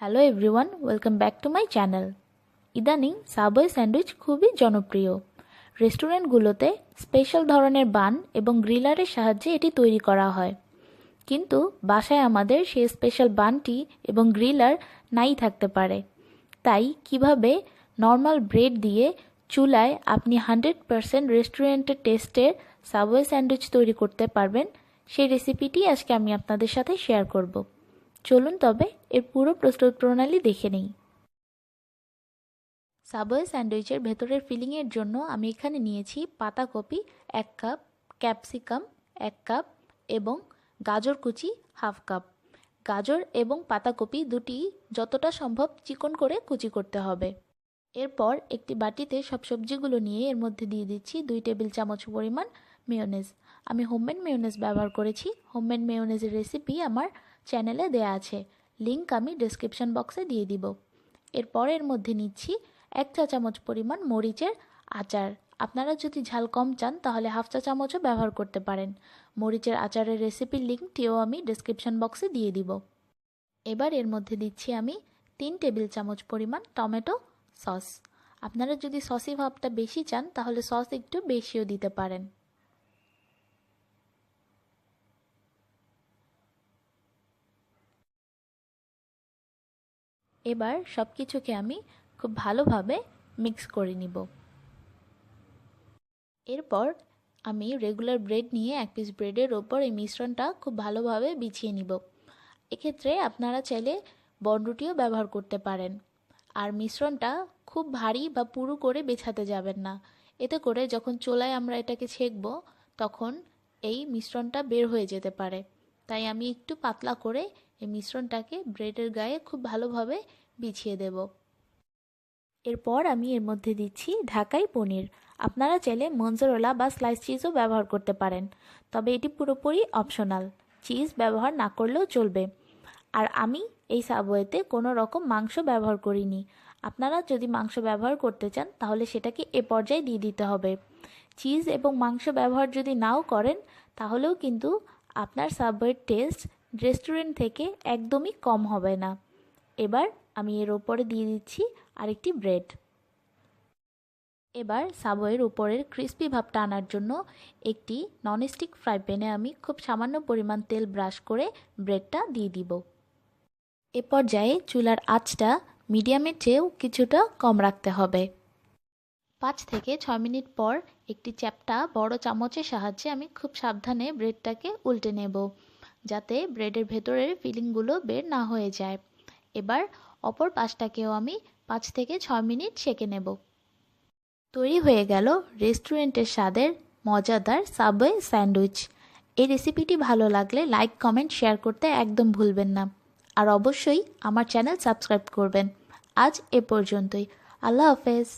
Hello everyone welcome back to my channel ইদানিং Subway sandwich খুবই জনপ্রিয়। রেস্টুরেন্টগুলোতে স্পেশাল ধরনের বান এবং গ্রিলারের সাহায্যে এটি তৈরি করা হয়। কিন্তু বাসায় আমাদের সেই স্পেশাল বানটি এবং গ্রিলার নাই থাকতে পারে। তাই কীভাবে নর্মাল ব্রেড দিয়ে চুলায় আপনি হান্ড্রেড পারসেন্ট রেস্টুরেন্টের টেস্টের সাবওয়ে স্যান্ডউইচ তৈরি করতে পারবেন। সেই রেসিপিটি আজকে আমি আপনাদের সাথে শেয়ার করব। চলুন তবে এর পুরো প্রস্তুত প্রণালী দেখে নিই। সাবওয়ে স্যান্ডউইচের ভেতরের ফিলিংয়ের জন্য আমি এখানে নিয়েছি পাতাকপি এক কাপ, ক্যাপসিকাম এক কাপ এবং গাজর কুচি হাফ কাপ। গাজর এবং পাতাকপি দুটি যতটা সম্ভব চিকন করে কুচি করতে হবে। এরপর একটি বাটিতে সব সবজিগুলো নিয়ে এর মধ্যে দিয়ে দিচ্ছি দুই টেবিল চামচ পরিমাণ মেয়োনেজ আমি হোমমেড মেয়োনেজ ব্যবহার করেছি। হোমমেড মেয়োনেজের রেসিপি আমার চ্যানেলে দেয়া আছে। লিংক আমি ডিসক্রিপশন বক্সে দিয়ে দিব। এর মধ্যে নিচ্ছি এক চা চামচ পরিমাণ মরিচের আচার। আপনারা যদি ঝাল কম চান, তাহলে হাফ চা চামচও ব্যবহার করতে পারেন। মরিচের আচারের রেসিপির লিঙ্কটিও আমি ডিসক্রিপশন বক্সে দিয়ে দিব। এবার এর মধ্যে দিচ্ছি আমি তিন টেবিল চামচ পরিমাণ টমেটো সস। আপনারা যদি সসি ভাবটা বেশি চান, তাহলে সস একটু বেশিও দিতে পারেন। এবার সব কিছুকে আমি খুব ভালোভাবে মিক্স করে নিব। এরপর আমি রেগুলার ব্রেড নিয়ে এক পিস ব্রেডের ওপর এই মিশ্রণটা খুব ভালোভাবে বিছিয়ে নিব। এক্ষেত্রে আপনারা চাইলে বনরুটিও ব্যবহার করতে পারেন। আর মিশ্রণটা খুব ভারী বা পুরু করে বেছাতে যাবেন না। এতে করে যখন চোলায় আমরা এটাকে ছেঁকব, তখন এই মিশ্রণটা বের হয়ে যেতে পারে। তাই আমি একটু পাতলা করে এই মিশ্রণটাকে ব্রেডের গায়ে খুব ভালোভাবে বিছিয়ে দেব। এরপর আমি এর মধ্যে দিচ্ছি ঢাকাই পনির। আপনারা চাইলে মঞ্জরোলা বা স্লাইস চিজও ব্যবহার করতে পারেন, তবে এটি পুরোপুরি অপশনাল। চিজ ব্যবহার না করলেও চলবে। আর আমি এই সাবওয়েতে কোনো রকম মাংস ব্যবহার করিনি। আপনারা যদি মাংস ব্যবহার করতে চান, তাহলে সেটাকে এ পর্যায়ে দিয়ে দিতে হবে। চিজ এবং মাংস ব্যবহার যদি নাও করেন, তাহলেও কিন্তু আপনার সাবওয়ের টেস্ট রেস্টুরেন্ট থেকে একদমই কম হবে না। এবার আমি এর ওপরে দিয়ে দিচ্ছি আরেকটি ব্রেড। এবার সাবওয়ের উপরের ক্রিস্পি ভাবটা আনার জন্য একটি ননস্টিক ফ্রাই প্যানে আমি খুব সামান্য পরিমাণ তেল ব্রাশ করে ব্রেডটা দিয়ে দিব। এ পর্যায়ে চুলার আঁচটা মিডিয়ামের চেয়েও কিছুটা কম রাখতে হবে। পাঁচ থেকে ছয় মিনিট পর একটি চ্যাপটা বড় চামচের সাহায্যে আমি খুব সাবধানে ব্রেডটাকে উল্টে নেব। যাতে ব্রেডের ভেতরের ফিলিংগুলো বের না হয়ে যায়। এবার অপর পাশটাকেও আমি পাঁচ থেকে ছয় মিনিট সেঁকে নেব। তৈরি হয়ে গেল রেস্টুরেন্টের স্বাদের মজাদার সাবওয়ে স্যান্ডউইচ। এই রেসিপিটি ভালো লাগলে লাইক, কমেন্ট, শেয়ার করতে একদম ভুলবেন না। আর অবশ্যই আমার চ্যানেল সাবস্ক্রাইব করবেন। আজ এ পর্যন্তই। আল্লাহ হাফেজ।